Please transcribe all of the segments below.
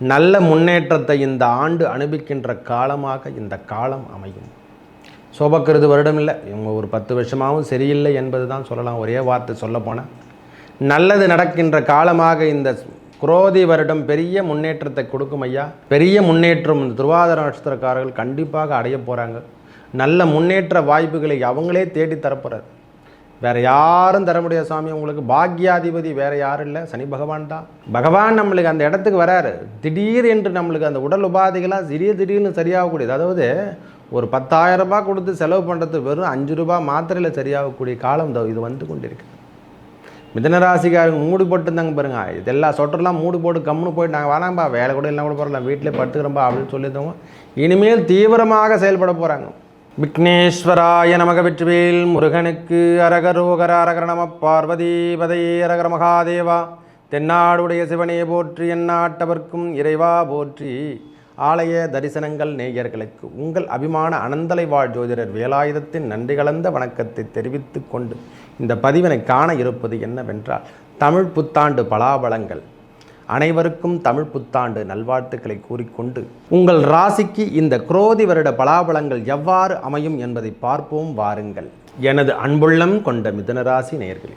நல்ல முன்னேற்றத்தை இந்த ஆண்டு அனுபவிக்கின்ற காலமாக இந்த காலம் அமையும். சோபக்கிறது வருடம் இல்லை. இவங்க ஒரு பத்து வருஷமாகவும் சரியில்லை என்பது தான் சொல்லலாம். ஒரே வார்த்தை சொல்ல போனால் நல்லது நடக்கின்ற காலமாக இந்த குரோதி வருடம் பெரிய முன்னேற்றத்தை கொடுக்கும் ஐயா. பெரிய முன்னேற்றம் இந்த திருவாதிர நட்சத்திரக்காரர்கள் கண்டிப்பாக அடைய போகிறாங்க நல்ல முன்னேற்ற வாய்ப்புகளை அவங்களே தேடி தரப்போகிறார் வேறு யாரும் தர முடியாது சாமி உங்களுக்கு பாக்யாதிபதி வேறு யாரும் இல்லை. சனி பகவான் தான். பகவான் நம்மளுக்கு அந்த இடத்துக்கு வராரு. திடீர் என்று நம்மளுக்கு அந்த உடல் உபாதைகளாக திடீர் திடீர்னு சரியாகக்கூடியது. அதாவது ஒரு பத்தாயிரம் ரூபாய் கொடுத்து செலவு பண்ணுறது வெறும் அஞ்சு ரூபாய் மாத்திரையில் சரியாகக்கூடிய காலம் இது வந்து கொண்டிருக்கு. மிதனராசிக்காரங்க மூடு போட்டுருந்தாங்க பாருங்க. இதெல்லாம் சொட்டர்லாம் மூடு போட்டு கம்முன்னு போயிட்டு நாங்கள் வேணாம்பா வேலை கூட இல்லை கூட போகிறோம் வீட்டிலே படுத்துக்கிறோம்பா அப்படின்னு சொல்லியிருந்தவங்க இனிமேல் தீவிரமாக செயல்பட போகிறாங்க விக்னேஸ்வராய நமக வெற்றிவேல் முருகனுக்கு அரகரோகர அரகர நம பார்வதி பதையே அரகர மகாதேவா. தென்னாடுடைய சிவனே போற்றி என்னாட்டவர்க்கும் இறைவா போற்றி. ஆலய தரிசனங்கள் நேயர்களுக்கு உங்கள் அபிமான அனந்தலை வாழ் ஜோதிடர் வேலாயுதத்தின் நன்றி கலந்த வணக்கத்தை தெரிவித்து கொண்டு இந்த பதிவினை காண இருப்பது என்னவென்றால் தமிழ் புத்தாண்டு பலாபலங்கள். அனைவருக்கும் தமிழ் புத்தாண்டு நல்வாழ்த்துக்களை கூறிக்கொண்டு உங்கள் ராசிக்கு இந்த குரோதி வருட பலாபலங்கள் எவ்வாறு அமையும் என்பதை பார்ப்போம் வாருங்கள். எனது அன்புள்ளம் கொண்ட மிதுனராசி நேயர்களே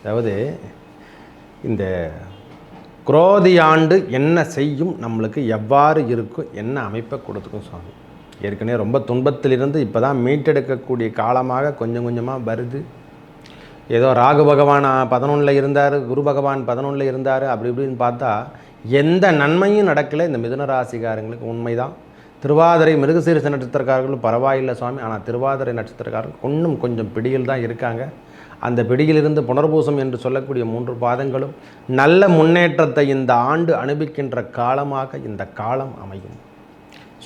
அதாவது இந்த குரோதி ஆண்டு என்ன செய்யும் நம்மளுக்கு எவ்வாறு இருக்கும் என்ன அமைப்பை கொடுத்துக்கும் சுவாமி? ஏற்கனவே ரொம்ப துன்பத்திலிருந்து இப்போ தான் மீட்டெடுக்கக்கூடிய காலமாக கொஞ்சம் கொஞ்சமாக வருது. ஏதோ ராகு பகவான் பதினொன்றில் இருந்தார் குரு பகவான் பதினொன்றில் இருந்தார் அப்படி இப்படின்னு பார்த்தா எந்த நன்மையும் நடக்கலை. இந்த மிதுன ராசிக்காரங்களுக்கு உண்மைதான். திருவாதிரை மிருகசீரிச நட்சத்திரக்காரர்களும் பரவாயில்லை சுவாமி. ஆனால் திருவாதிரை நட்சத்திரக்காரர்கள் இன்னும் கொஞ்சம் பிடியில் தான் இருக்காங்க. அந்த பிடியிலிருந்து புனர்பூசம் என்று சொல்லக்கூடிய மூன்று பாதங்களும் நல்ல முன்னேற்றத்தை இந்த ஆண்டு அனுபவிக்கின்ற காலமாக இந்த காலம் அமையும்.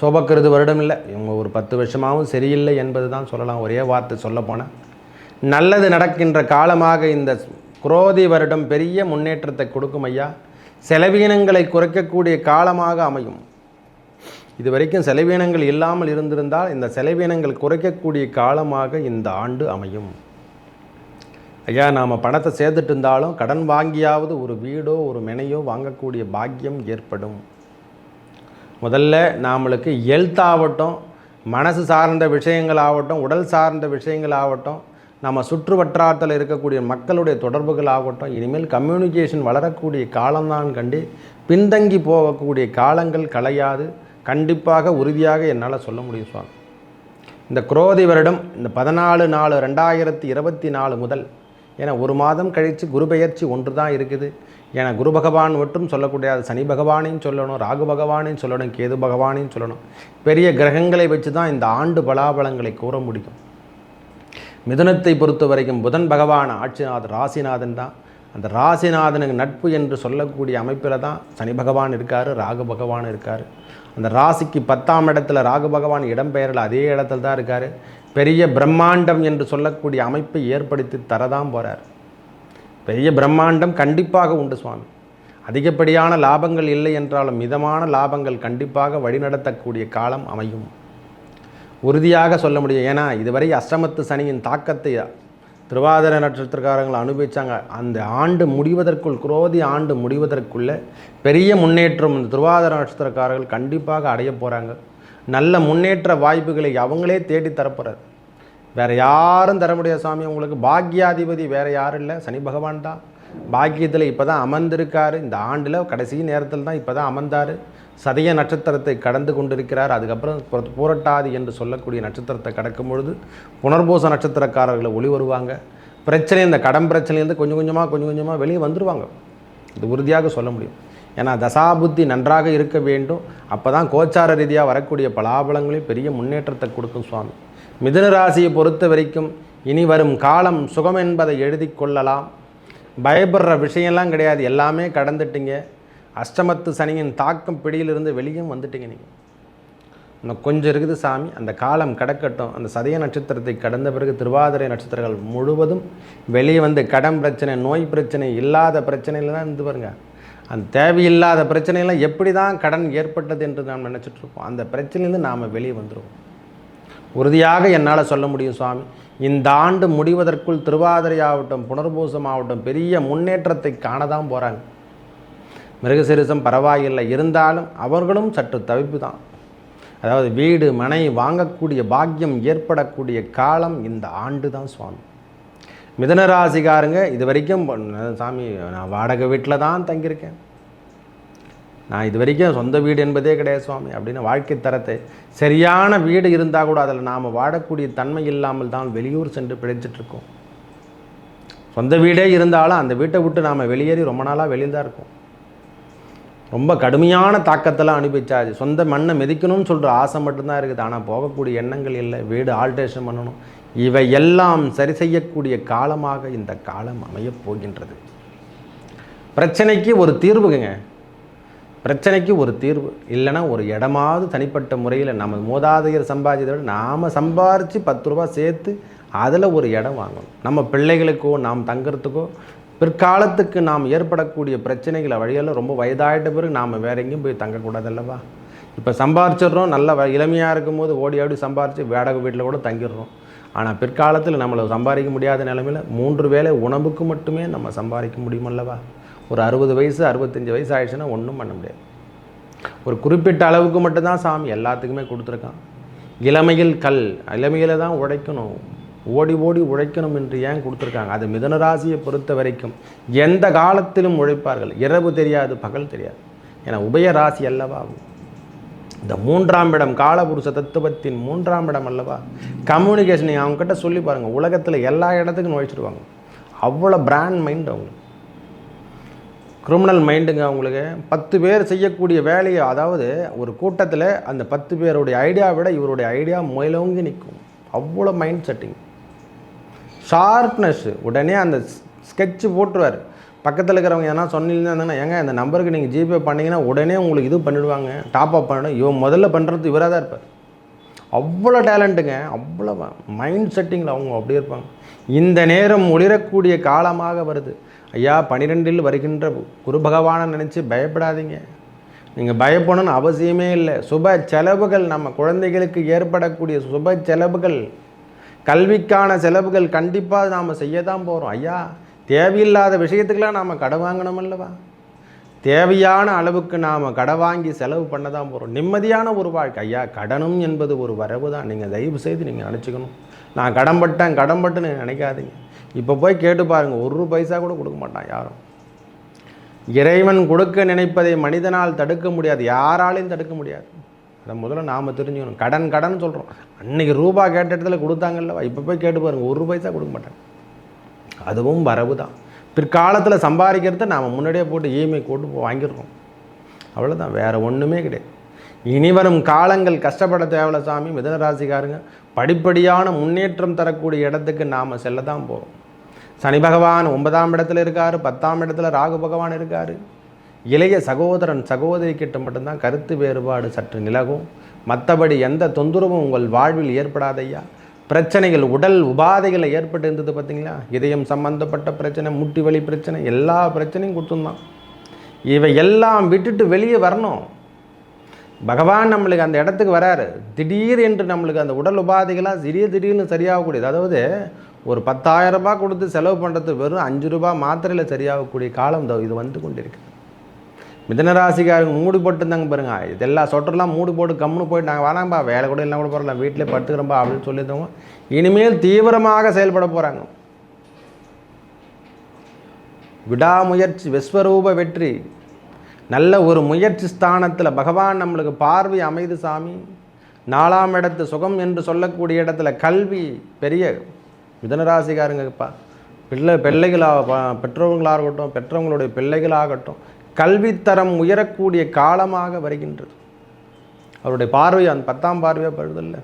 சோபக்கிறது வருடம் இல்லை. இவங்க ஒரு பத்து வருஷமாகவும் சரியில்லை என்பது தான் சொல்லலாம். ஒரே வார்த்தை சொல்ல போனால் நல்லது நடக்கின்ற காலமாக இந்த குரோதி வருடம் பெரிய முன்னேற்றத்தை கொடுக்கும் ஐயா. செலவீனங்களை குறைக்கக்கூடிய காலமாக அமையும். இது வரைக்கும் செலவீனங்கள் இல்லாமல் இருந்திருந்தால் இந்த செலவீனங்கள் குறைக்கக்கூடிய காலமாக இந்த ஆண்டு அமையும். ஐயா நாம் பணத்தை சேர்த்துட்டு இருந்தாலும் கடன் வாங்கியாவது ஒரு வீடோ ஒரு மெனையோ வாங்கக்கூடிய பாக்கியம் ஏற்படும். முதல்ல நாமளுக்கு ஹெல்த் ஆகட்டும் மனசு சார்ந்த விஷயங்கள் ஆகட்டும் உடல் சார்ந்த விஷயங்கள் ஆகட்டும் நம்ம சுற்று வட்டாரத்தில் இருக்கக்கூடிய மக்களுடைய தொடர்புகள் ஆகட்டும் இனிமேல் கம்யூனிகேஷன் வளரக்கூடிய காலம்தான் கண்டு பின்தங்கி போகக்கூடிய காலங்கள் கலையாது கண்டிப்பாக உறுதியாக என்னால் சொல்ல முடியும் சுவாமி. இந்த குரோதி வருடம் இந்த பதினாலு நாலு ரெண்டாயிரத்தி இருபத்தி நாலு முதல் ஏன்னா ஒரு மாதம் கழித்து குரு பெயர்ச்சி ஒன்று தான் இருக்குது. ஏன்னா குரு பகவான் மட்டும் சொல்லக்கூடாது சனி பகவானையும் சொல்லணும் ராகு பகவானையும் சொல்லணும் கேது பகவானையும் சொல்லணும். பெரிய கிரகங்களை வச்சு தான் இந்த ஆண்டு பலாபலங்களை கூற முடியும். மிதுனத்தை பொறுத்த வரைக்கும் புதன் பகவான் ஆட்சிநாதன் ராசிநாதன் தான். அந்த ராசிநாதனுக்கு நட்பு என்று சொல்லக்கூடிய அமைப்பில் தான் சனி பகவான் இருக்கார் ராகு பகவான் இருக்கார். அந்த ராசிக்கு பத்தாம் இடத்துல ராகு பகவான் இடம்பெயரில் அதே இடத்துல தான் இருக்கார். பெரிய பிரம்மாண்டம் என்று சொல்லக்கூடிய அமைப்பை ஏற்படுத்தி தரதான் போகிறார் பெரிய பிரம்மாண்டம் கண்டிப்பாக உண்டு சுவாமி. அதிகப்படியான லாபங்கள் இல்லை என்றாலும் மிதமான லாபங்கள் கண்டிப்பாக வழிநடத்தக்கூடிய காலம் அமையும். உறுதியாக சொல்ல முடியும். ஏன்னா இதுவரை அஷ்டமத்து சனியின் தாக்கத்தை திருவாதிர நட்சத்திரக்காரங்கள் அனுபவித்தாங்க அந்த ஆண்டு முடிவதற்குள் குரோதி ஆண்டு முடிவதற்குள்ளே பெரிய முன்னேற்றம் இந்த திருவாதிர நட்சத்திரக்காரர்கள் கண்டிப்பாக அடைய போகிறாங்க நல்ல முன்னேற்ற வாய்ப்புகளை அவங்களே தேடி தரப்போகிறார் வேறு யாரும் தர முடியாது சாமி. உங்களுக்கு பாக்யாதிபதி வேறு யாரும் இல்லை. சனி பகவான் தான். பாக்கியத்தில் இப்போ தான் அமர்ந்திருக்காரு. இந்த ஆண்டில் கடைசி நேரத்தில் தான் இப்போ தான் அமர்ந்தார். சதய நட்சத்திரத்தை கடந்து கொண்டிருக்கிறார். அதுக்கப்புறம் பூரட்டாது என்று சொல்லக்கூடிய நட்சத்திரத்தை கடக்கும் பொழுது புனர்பூச நட்சத்திரக்காரர்களை ஒளி வருவாங்க. பிரச்சனை இந்த கடன் பிரச்சனையிலேருந்து கொஞ்சம் கொஞ்சமாக கொஞ்சம் கொஞ்சமாக வெளியே வந்துருவாங்க. இது உறுதியாக சொல்ல முடியும். ஏன்னா தசாபுத்தி நன்றாக இருக்க வேண்டும். அப்போ தான் கோச்சார ரீதியாக வரக்கூடிய பலாபலங்களையும் பெரிய முன்னேற்றத்தை கொடுக்கும் சுவாமி. மிதுன ராசியை பொறுத்த வரைக்கும் இனி வரும் காலம் சுகம் என்பதை எழுதி கொள்ளலாம். பயப்படுற விஷயம்லாம் கிடையாது. எல்லாமே கடந்துட்டீங்க. அஷ்டமத்து சனியின் தாக்கம் பிடியிலிருந்து வெளியும் வந்துட்டீங்க நீங்கள் இன்னும் கொஞ்சம் இருக்குது சாமி. அந்த காலம் கடக்கட்டும். அந்த சதய நட்சத்திரத்தை கடந்த பிறகு திருவாதிரை நட்சத்திரங்கள் முழுவதும் வெளியே வந்து கடன் பிரச்சனை நோய் பிரச்சனை இல்லாத பிரச்சனையில தான் இருந்து பாருங்க. அந்த தேவையில்லாத பிரச்சனையெல்லாம் எப்படி தான் கடன் ஏற்பட்டது என்று நாம் நினச்சிட்ருக்கோம் அந்த பிரச்சனையிலேருந்து நாம் வெளியே வந்துடுவோம் உறுதியாக என்னால் சொல்ல முடியும் சுவாமி. இந்த ஆண்டு முடிவதற்குள் திருவாதிரை ஆகட்டும் புனர்பூசம் ஆகட்டும் பெரிய முன்னேற்றத்தை காண தான் போகிறாங்க மிருகசிரிசம் பரவாயில்லை. இருந்தாலும் அவர்களும் சற்று தவிப்பு தான் அதாவது வீடு மனை வாங்கக்கூடிய பாக்கியம் ஏற்படக்கூடிய காலம் இந்த ஆண்டு தான் சுவாமி. மிதனராசிக்காரங்க இது வரைக்கும் சாமி நான் வாடகை வீட்டில் தான் தங்கியிருக்கேன். நான் இது வரைக்கும் சொந்த வீடு என்பதே கிடையாது சுவாமி அப்படின்னு வாழ்க்கை தரத்தை. சரியான வீடு இருந்தால் கூட அதில் நாம் வாடக்கூடிய தன்மை இல்லாமல் தான் வெளியூர் சென்று பிழைச்சிட்ருக்கோம். சொந்த வீடே இருந்தாலும் அந்த வீட்டை விட்டு நாம் வெளியேறி ரொம்ப நாளாக வெளியில் தான் இருக்கோம். ரொம்ப கடுமையான தாக்கத்தெல்லாம் அனுப்பிச்சாச்சு சொந்த மண்ணை மிதிக்கணும்னு சொல்கிற ஆசை மட்டும்தான் இருக்குது. ஆனால் போகக்கூடிய எண்ணங்கள் இல்லை. வீடு ஆல்ட்ரேஷன் பண்ணணும். இவை எல்லாம் சரி செய்யக்கூடிய காலமாக இந்த காலம் அமையப் போகின்றது. பிரச்சனைக்கு ஒரு தீர்வுங்க. பிரச்சனைக்கு ஒரு தீர்வு. இல்லைன்னா ஒரு இடமாவது தனிப்பட்ட முறையில் நம்ம மூதாதையர் சம்பாதிச்சதை விட நாம் சம்பாரித்து பத்து ரூபா சேர்த்து அதில் ஒரு இடம் வாங்கணும். நம்ம பிள்ளைகளுக்கோ நாம் தங்குறதுக்கோ பிற்காலத்துக்கு நாம் ஏற்படக்கூடிய பிரச்சனைகளை வழியால் ரொம்ப வயதாகிட்ட பிறகு நாம் வேற எங்கேயும் போய் தங்கக்கூடாது அல்லவா இப்போ சம்பாரிச்சிடுறோம் நல்ல வ- இளமையாக இருக்கும்போது ஓடி ஆடி சம்பாரித்து வேடக வீட்டில் கூட தங்கிடுறோம். ஆனால் பிற்காலத்தில் நம்மளை சம்பாதிக்க முடியாத நிலமையில் மூன்று வேளை உணவுக்கு மட்டுமே நம்ம சம்பாதிக்க முடியும் அல்லவா ஒரு அறுபது வயசு அறுபத்தஞ்சு வயசு ஆயிடுச்சுன்னா ஒன்றும் பண்ண முடியாது. ஒரு குறிப்பிட்ட அளவுக்கு மட்டும்தான் சாமி எல்லாத்துக்குமே கொடுத்துருக்கான். இளமையில் கல் இளமையில் தான் உழைக்கணும் ஓடி ஓடி உழைக்கணும் என்று ஏன் கொடுத்துருக்காங்க? அது மிதன ராசியை பொறுத்த வரைக்கும் எந்த காலத்திலும் உழைப்பார்கள். இரவு தெரியாது பகல் தெரியாது. ஏன்னா உபய ராசி அல்லவா இந்த மூன்றாம் இடம் காலபுருஷ தத்துவத்தின் மூன்றாம் இடம் அல்லவா? கம்யூனிகேஷன் அவங்க அவங்ககிட்ட சொல்லி பாருங்கள் உலகத்தில் எல்லா இடத்துக்கும் நுழைச்சிடுவாங்க அவ்வளோ பிராண்ட் மைண்ட் அவங்களுக்கு. கிரிமினல் மைண்டுங்க அவங்களுக்கு. பத்து பேர் செய்யக்கூடிய வேலையை அதாவது ஒரு கூட்டத்தில் அந்த பத்து பேருடைய ஐடியாவை விட இவருடைய ஐடியா முயலோங்கி நிற்கும். அவ்வளோ மைண்ட் செட்டிங் ஷார்ப்னஸ் உடனே அந்த ஸ்கெட்சு போட்டுருவார். பக்கத்தில் இருக்கிறவங்க எதனா சொன்னீங்கன்னா ஏங்க இந்த நம்பருக்கு நீங்கள் ஜிபே பண்ணிங்கன்னா உடனே உங்களுக்கு இது பண்ணிவிடுவாங்க டாப் அப் பண்ணணும். இவன் முதல்ல பண்ணுறது இவராக தான் இருப்பார். அவ்வளோ டேலண்ட்டுங்க அவ்வளோ மைண்ட் செட்டிங்கில் அவங்க அப்படியே இருப்பாங்க. இந்த நேரம் ஒளிரக்கூடிய காலமாக வருது. ஐயா பனிரெண்டில் வருகின்ற குரு பகவானை நினச்சி பயப்படாதீங்க. நீங்கள் பயப்படணும்னு அவசியமே இல்லை. சுப செலவுகள் நம்ம குழந்தைகளுக்கு ஏற்படக்கூடிய சுப செலவுகள் கல்விக்கான செலவுகள் கண்டிப்பாக நாம் செய்ய தான் போகிறோம் ஐயா தேவையில்லாத விஷயத்துக்கெல்லாம் நாம் கடன் வாங்கணும் அல்லவா? தேவையான அளவுக்கு நாம் கடை வாங்கி செலவு பண்ண தான் போகிறோம் நிம்மதியான ஒரு வாழ்க்கை. ஐயா கடனும் என்பது ஒரு வரவு தான் நீங்கள் தயவு செய்து நீங்கள் நினச்சிக்கணும். நான் கடன்பட்டேன் கடன்பட்டுன்னு நினைக்காதீங்க. இப்போ போய் கேட்டு பாருங்கள் ஒரு பைசா கூட கொடுக்க மாட்டான் யாரும். இறைவன் கொடுக்க நினைப்பதை மனிதனால் தடுக்க முடியாது. யாராலையும் தடுக்க முடியாது. அதை முதல்ல நாம் தெரிஞ்சுக்கணும். கடன் கடன் சொல்கிறோம் அன்றைக்கி ரூபா கேட்ட இடத்துல கொடுத்தாங்கல்லவா இப்போ போய் கேட்டு பாருங்கள் ஒரு பைசா கொடுக்க மாட்டாங்க. அதுவும் வரவு தான். பிற்காலத்தில் சம்பாதிக்கிறத நாம் முன்னாடியே போட்டு இஎம்ஐ போட்டு போ- வாங்கிடுறோம். அவ்வளோதான் வேறு ஒன்றுமே கிடையாது. இனி வரும் காலங்கள் கஷ்டப்பட தேவையில்ல சாமி மிதனராசிக்காரங்க படிப்படியான முன்னேற்றம் தரக்கூடிய இடத்துக்கு நாம் செல்ல தான் போகிறோம் சனி பகவான் ஒன்பதாம் இடத்துல இருக்கார் பத்தாம் இடத்துல ராகு பகவான் இருக்கார். இளைய சகோதரன் சகோதரி கிட்ட மட்டும்தான் கருத்து வேறுபாடு சற்று நிலகும். மற்றபடி எந்த தொந்தரவும் உங்கள் வாழ்வில் ஏற்படாதையா? பிரச்சனைகள் உடல் உபாதைகளை ஏற்பட்டு இருந்தது பார்த்தீங்களா? இதயம் சம்பந்தப்பட்ட பிரச்சனை முட்டி வலி பிரச்சனை எல்லா பிரச்சனையும் கொடுத்துருந்தான் இவை எல்லாம் விட்டுட்டு வெளியே வரணும். பகவான் நம்மளுக்கு அந்த இடத்துக்கு வராரு. திடீர் என்று நம்மளுக்கு அந்த உடல் உபாதைகளாக திடீர் திடீர்னு சரியாகக்கூடியது. அதாவது ஒரு 10000 ரூபாய் கொடுத்து செலவு பண்ணுறது வெறும் அஞ்சு ரூபாய் மாத்திரையில் சரியாகக்கூடிய காலம் இது வந்து கொண்டிருக்கு. மிதனராசிக்காரங்க மூடு போட்டுருந்தாங்க பாருங்க. இதெல்லாம் சொட்டர்லாம் மூடு போட்டு கம்முன்னு போயிட்டு நாங்கள் வராம்பா வேலை கூட இல்லை கூட போகிறோம் வீட்டிலே படுத்துக்கிறோம்பா அப்படின்னு சொல்லியிருந்தவங்க இனிமேல் தீவிரமாக செயல்பட போகிறாங்க விடாமுயற்சி விஸ்வரூப வெற்றி. நல்ல ஒரு முயற்சி ஸ்தானத்தில் பகவான் நம்மளுக்கு பார்வை அமைது சாமி. நாலாம் இடத்து சுகம் என்று சொல்லக்கூடிய இடத்துல கல்வி பெரிய மிதனராசிக்காரங்கப்பா பிள்ளை பிள்ளைகளாக பெற்றவங்களாக பெற்றோர்களாக இருக்கட்டும் பெற்றவங்களுடைய பிள்ளைகளாகட்டும் கல்வித்தரம் உயரக்கூடிய காலமாக வருகின்றது. அவருடைய பார்வை அந்த பத்தாம் பார்வையாக படுதில்லை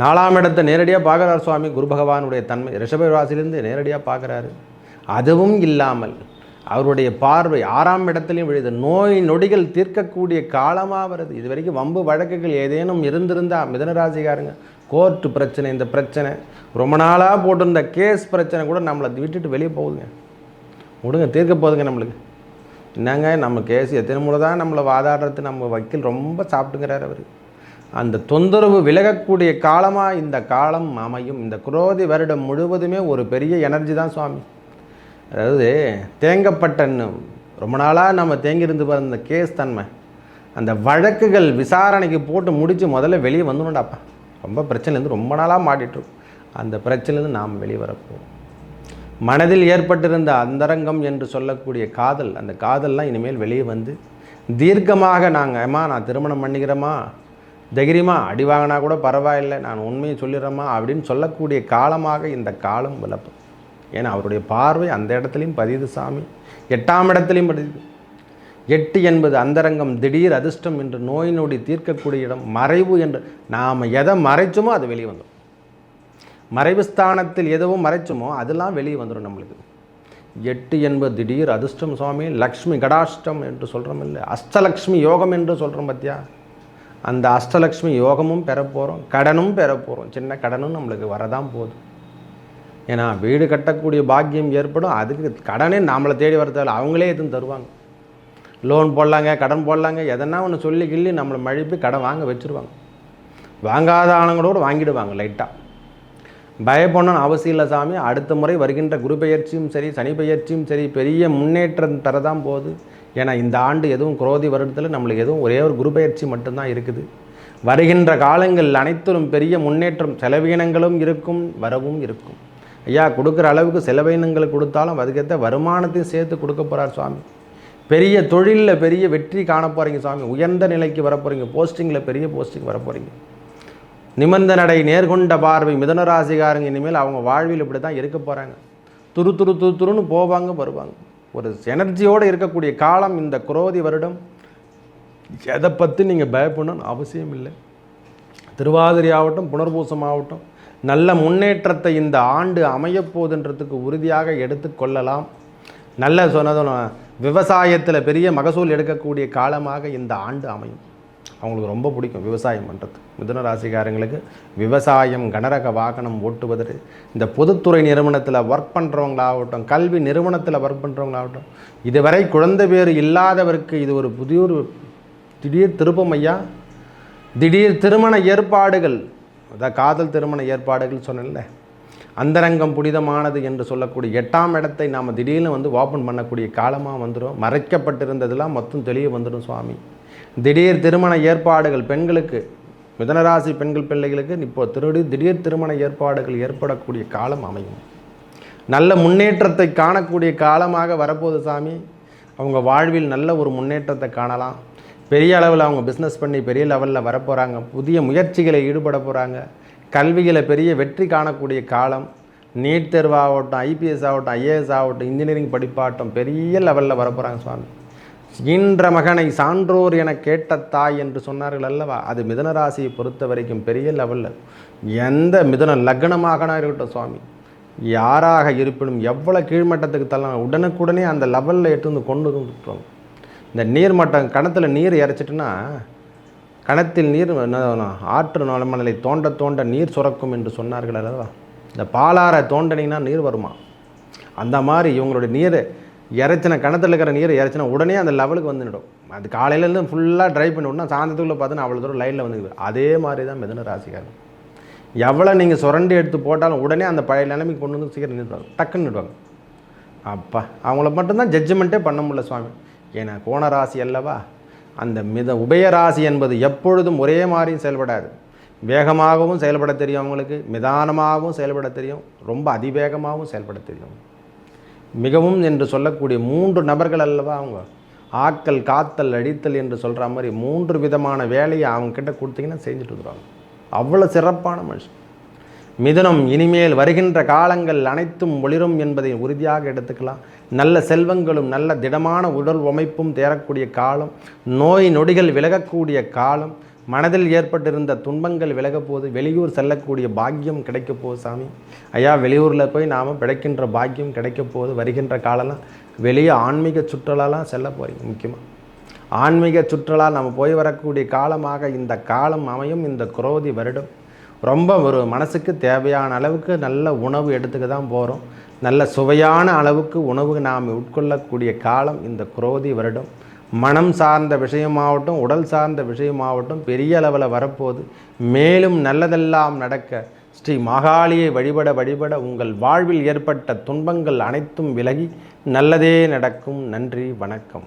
நாலாம் இடத்தை நேரடியாக பார்க்குறார் சுவாமி. குரு பகவானுடைய தன்மை ரிஷப ராசியிலிருந்து நேரடியாக பார்க்குறாரு. அதுவும் இல்லாமல் அவருடைய பார்வை ஆறாம் இடத்துலையும் விழுது. நோய் நொடிகள் தீர்க்கக்கூடிய காலமாக வருது. இது வரைக்கும் வம்பு வழக்குகள் ஏதேனும் இருந்திருந்தா மிதனராசிகாருங்க கோர்ட்டு பிரச்சனை இந்த பிரச்சனை ரொம்ப நாளாக போட்டிருந்த கேஸ் பிரச்சனை கூட நம்மளை விட்டுட்டு வெளியே போகுதுங்க. விடுங்க தீர்க்க போகுதுங்க நம்மளுக்கு. என்னங்க நம்ம கேஸ் எத்தனை முறை தான் நம்மளை வாதாடுறது நம்ம வக்கீல் ரொம்ப சாப்பிட்டுங்கிறார் அவர். அந்த தொந்தரவு விலகக்கூடிய காலமாக இந்த காலம் அமையும். இந்த குரோதி வருடம் முழுவதுமே ஒரு பெரிய எனர்ஜி தான் சுவாமி. அதாவது தேங்கப்பட்டன்னு ரொம்ப நாளாக நம்ம தேங்கியிருந்து பாரு அந்த கேஸ் தன்மை அந்த வழக்குகள் விசாரணைக்கு போட்டு முடித்து முதல்ல வெளியே வந்துடும்டாப்பா ரொம்ப பிரச்சனைலேருந்து ரொம்ப நாளாக மாட்டிகிட்ருக்கோம் அந்த பிரச்சனைலேருந்து நாம் வெளியே வரப்போம் மனதில் ஏற்பட்டிருந்த அந்தரங்கம் என்று சொல்லக்கூடிய காதல் அந்த காதல்லாம் இனிமேல் வெளியே வந்து தீர்க்கமாக நாங்கள் அம்மா நான் திருமணம் பண்ணிக்கிறேம்மா. தைரியமா அடி வாங்கினா கூட பரவாயில்லை. நான் உண்மையை சொல்லிடுறேம்மா. அப்படின்னு சொல்லக்கூடிய காலமாக இந்த காலம் விளப்பம். ஏன்னா அவருடைய பார்வை அந்த இடத்துலையும் பதியுது சாமி. எட்டாம் இடத்துலையும் பதியுது. எட்டு என்பது அந்தரங்கம் திடீர் அதிர்ஷ்டம் என்று நோய் நொடி தீர்க்கக்கூடிய இடம் மறைவு என்று நாம் எதை மறைச்சோமோ அது வெளியே வந்துடும். மறைவு ஸ்தானத்தில் எதுவும் மறைச்சோமோ அதெல்லாம் வெளியே வந்துடும் நம்மளுக்கு. எட்டு என்பது திடீர் அதிர்ஷ்டம் சுவாமி லக்ஷ்மி கடாஷ்டம் என்று சொல்கிறோம் இல்லை அஷ்டலக்ஷ்மி யோகம் என்று சொல்கிறோம் பத்தியா? அந்த அஷ்டலக்ஷ்மி யோகமும் பெற போகிறோம் கடனும் பெற போகிறோம் சின்ன கடனும் நம்மளுக்கு வரதான் போதும். ஏன்னா வீடு கட்டக்கூடிய பாக்கியம் ஏற்படும். அதுக்கு கடனே நம்மளை தேடி வரதால் அவங்களே எதுவும் தருவாங்க. லோன் போடலாங்க கடன் போடலாங்க எதனா ஒன்று சொல்லி கிள்ளி நம்மளை மழுப்பி கடன் வாங்க வச்சுருவாங்க. வாங்காத ஆனங்களோடு வாங்கிடுவாங்க லைட்டாக பயப்படணும்னு அவசியம் இல்லை சாமி. அடுத்த முறை வருகின்ற குரு பெயர்ச்சியும் சரி சனி பெயர்ச்சியும் சரி பெரிய முன்னேற்றம் பெறதான் போகுது. ஏன்னா இந்த ஆண்டு எதுவும் குரோதி வருடத்தில் நம்மளுக்கு எதுவும் ஒரே ஒரு குரு பெயர்ச்சி மட்டும்தான் இருக்குது. வருகின்ற காலங்கள் அனைத்திலும் பெரிய முன்னேற்றம் செலவீனங்களும் இருக்கும் வரவும் இருக்கும். ஐயா கொடுக்குற அளவுக்கு செலவீனங்கள் கொடுத்தாலும் அதுக்கேற்ற வருமானத்தையும் சேர்த்து கொடுக்க போகிறார் சுவாமி பெரிய தொழிலில் பெரிய வெற்றி காண போகிறீங்க சுவாமி உயர்ந்த நிலைக்கு வர போகிறீங்க போஸ்டிங்கில் பெரிய போஸ்டிங் வர போகிறீங்க நிமிர்ந்த நடை நேர்கொண்ட பார்வை மிதன ராசிகாரங்க இனிமேல் அவங்க வாழ்வில் இப்படி தான் இருக்க போகிறாங்க துரு துரு துரு துருன்னு போவாங்க வருவாங்க. ஒரு எனர்ஜியோடு இருக்கக்கூடிய காலம் இந்த குரோதி வருடம். எதை பற்றி நீங்கள் பயப்படணும்னு அவசியம் இல்லை. திருவாதிரை ஆகட்டும் புனர்பூசம் ஆகட்டும் நல்ல முன்னேற்றத்தை இந்த ஆண்டு அமையப்போகுதுன்றதுக்கு உறுதியாக எடுத்துக்கொள்ளலாம் நல்ல சொன்னதும் விவசாயத்தில் பெரிய மகசூல் எடுக்கக்கூடிய காலமாக இந்த ஆண்டு அமையும். அவங்களுக்கு ரொம்ப பிடிக்கும் விவசாயம் பண்ணுறது மிதுன ராசிக்காரங்களுக்கு விவசாயம் கனரக வாகனம் ஓட்டுவதற்கு இந்த பொதுத்துறை நிறுவனத்தில் ஒர்க் பண்ணுறவங்களாகட்டும் கல்வி நிறுவனத்தில் ஒர்க் பண்ணுறவங்களாகட்டும் இதுவரை குழந்தை பேர் இல்லாதவருக்கு இது ஒரு புதிய ஒரு திடீர் திருப்பம் ஐயா. திடீர் திருமண ஏற்பாடுகள் அதான் காதல் திருமண ஏற்பாடுகள் சொன்னேன்ல. அந்தரங்கம் புனிதமானது என்று சொல்லக்கூடிய எட்டாம் இடத்தை நாம் திடீர்னு வந்து ஓப்பன் பண்ணக்கூடிய காலமாக வந்துடும் மறைக்கப்பட்டிருந்ததெல்லாம் மொத்தம் தெளிய வந்துடும் சுவாமி. திடீர் திருமண ஏற்பாடுகள் பெண்களுக்கு மிதனராசி பெண்கள் பிள்ளைகளுக்கு இப்போ திருடி திடீர் திருமண ஏற்பாடுகள் ஏற்படக்கூடிய காலம் அமையும். நல்ல முன்னேற்றத்தை காணக்கூடிய காலமாக வரப்போகுது சாமி. அவங்க வாழ்வில் நல்ல ஒரு முன்னேற்றத்தை காணலாம். பெரிய அளவில் அவங்க பிஸ்னஸ் பண்ணி பெரிய லெவலில் வரப்போகிறாங்க புதிய முயற்சிகளை ஈடுபட போகிறாங்க கல்வியில் பெரிய வெற்றி காணக்கூடிய காலம். நீட் தேர்வாகட்டும் ஐபிஎஸ் ஆகட்டும் ஐஏஎஸ் ஆகட்டும் இன்ஜினியரிங் படிப்பாகட்டும் பெரிய லெவலில் வரப்போகிறாங்க சுவாமி ஈன்ற மகனை சான்றோர் என கேட்ட தாய் என்று சொன்னார்கள் அல்லவா? அது மிதன ராசியை பொறுத்த வரைக்கும் பெரிய லெவலில் எந்த மிதன லக்னமாகனா இருக்கட்டும் சுவாமி. யாராக இருப்பினும் எவ்வளோ கீழ்மட்டத்துக்கு தள்ளலாம் உடனுக்குடனே அந்த லெவலில் எடுத்து வந்து கொண்டு வந்து விட்டுருவாங்க இந்த நீர் மட்டம் கணத்தில் நீர் இறைச்சிட்டுன்னா கணத்தில் நீர் என்ன ஆற்று நிலமலை தோண்ட தோண்ட நீர் சுரக்கும் என்று சொன்னார்கள் அல்லவா? இந்த பாலாரை தோண்டனிங்கன்னா நீர் வருமா? அந்த மாதிரி இவங்களுடைய நீர் இறைச்சின கிணத்துல இருக்கிற நீரை இறைச்சினா உடனே அந்த லெவலுக்கு வந்துடும். அது காலையிலேருந்து ஃபுல்லாக ட்ரை பண்ணி விடணும் சாயந்தரத்துக்குள்ளே பார்த்தோன்னா அவ்வளோ தூரம் லைனில் வந்துக்குது. அதே மாதிரி தான் மிதன ராசிக்காரன் எவ்வளோ நீங்கள் சுரண்டி எடுத்து போட்டாலும் உடனே அந்த பழைய நிலைமைக்கு கொண்டு வந்து சீக்கிரம் நின்றுவாங்க டக்குன்னு நிடுவாங்க அப்பா அவங்கள மட்டும்தான் ஜட்ஜ்மெண்ட்டே பண்ண முடியல சுவாமி. ஏன்னா கோண ராசி அல்லவா? அந்த மித உபயராசி என்பது எப்பொழுதும் ஒரே மாதிரியும் செயல்படாது. வேகமாகவும் செயல்பட தெரியும் அவங்களுக்கு. நிதானமாகவும் செயல்பட தெரியும். ரொம்ப அதிவேகமாகவும் செயல்பட தெரியும். மிகவும் என்று சொல்லக்கூடிய மூன்று நபர்கள் அல்லவா அவங்க? ஆக்கல் காத்தல் அடித்தல் என்று சொல்கிற மாதிரி மூன்று விதமான வேலையை அவங்க கிட்ட கொடுத்தீங்கன்னா செஞ்சுட்டு இருக்கிறாங்க அவ்வளோ சிறப்பான மனுஷன். மிதுனம் இனிமேல் வருகின்ற காலங்கள் அனைத்தும் ஒளிரும் என்பதை உறுதியாக எடுத்துக்கலாம். நல்ல செல்வங்களும் நல்ல திடமான உடல் அமைப்பும் தேரக்கூடிய காலம் நோய் நொடிகள் விலகக்கூடிய காலம் மனதில் ஏற்பட்டிருந்த துன்பங்கள் விலகப்போது வெளியூர் செல்லக்கூடிய பாக்கியம் கிடைக்க போகுது சாமி. ஐயா வெளியூரில் போய் நாம் பிழைக்கின்ற பாக்கியம் கிடைக்க போகுது வருகின்ற காலம்லாம் வெளியே ஆன்மீக சுற்றுலாலாம் செல்ல போகிறீங்க முக்கியமாக ஆன்மீக சுற்றுலா நம்ம போய் வரக்கூடிய காலமாக இந்த காலம் அமையும் இந்த குரோதி வருடம். ரொம்ப ஒரு மனசுக்கு தேவையான அளவுக்கு நல்ல உணவு எடுத்துக்க தான் போகிறோம் நல்ல சுவையான அளவுக்கு உணவு நாம் உட்கொள்ளக்கூடிய காலம் இந்த குரோதி வருடம். மனம் சார்ந்த விஷயமாகட்டும் உடல் சார்ந்த விஷயமாகட்டும் பெரிய அளவில் வரப்போகுது. மேலும் நல்லதெல்லாம் நடக்க ஸ்ரீ மகாளியை வழிபட வழிபட உங்கள் வாழ்வில் ஏற்பட்ட துன்பங்கள் அனைத்தும் விலகி நல்லதே நடக்கும். நன்றி வணக்கம்.